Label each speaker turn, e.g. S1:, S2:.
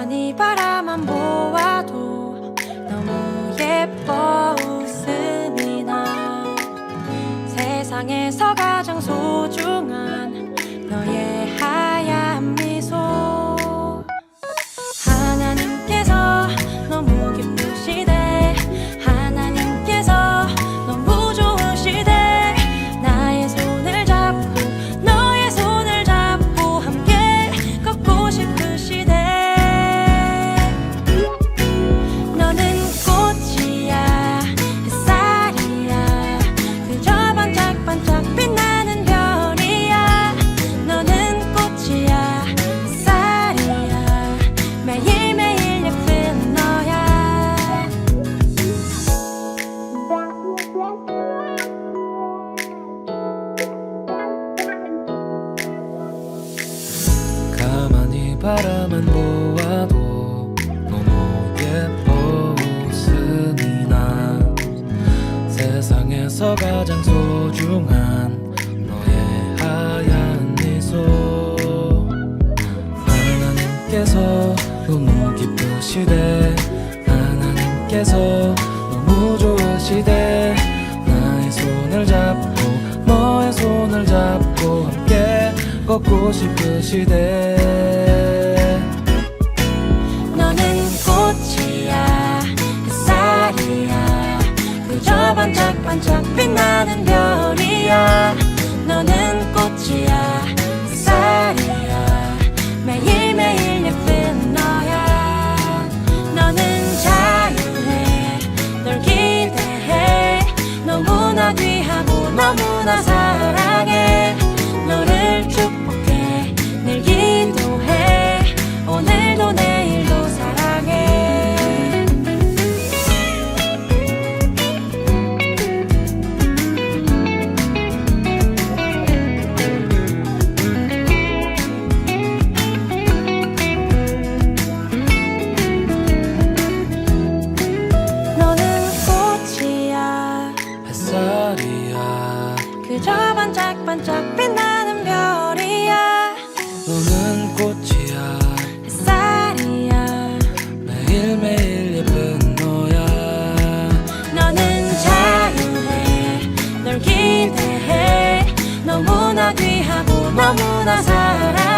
S1: 가만히 바라만 보아도 너무 예뻐 웃음이 나 세상에서 가장 소중한
S2: 바라만 보아도 너무 예뻐 웃음이 나. 세상에서 가장 소중한 너의 하얀 미소. 하나님께서 너무 기쁘시대. 하나님께서 너무 좋으시대. 나의 손을 잡고 너의 손을 잡고 함께 걷고 싶으시대
S1: 별이야. 너는 꽃이야. 햇살이야. 매일매일 예쁜 너야. 너는 자유해. 널 기대해. 너무나 귀하고 너무나 사랑 그저 반짝반짝 빛나는 별이야.
S2: 너는 꽃이야.
S1: 햇살이야.
S2: 매일매일 예쁜 너야.
S1: 너는 자유해. 널 기대해. 너무나 귀하고 너무나 사랑해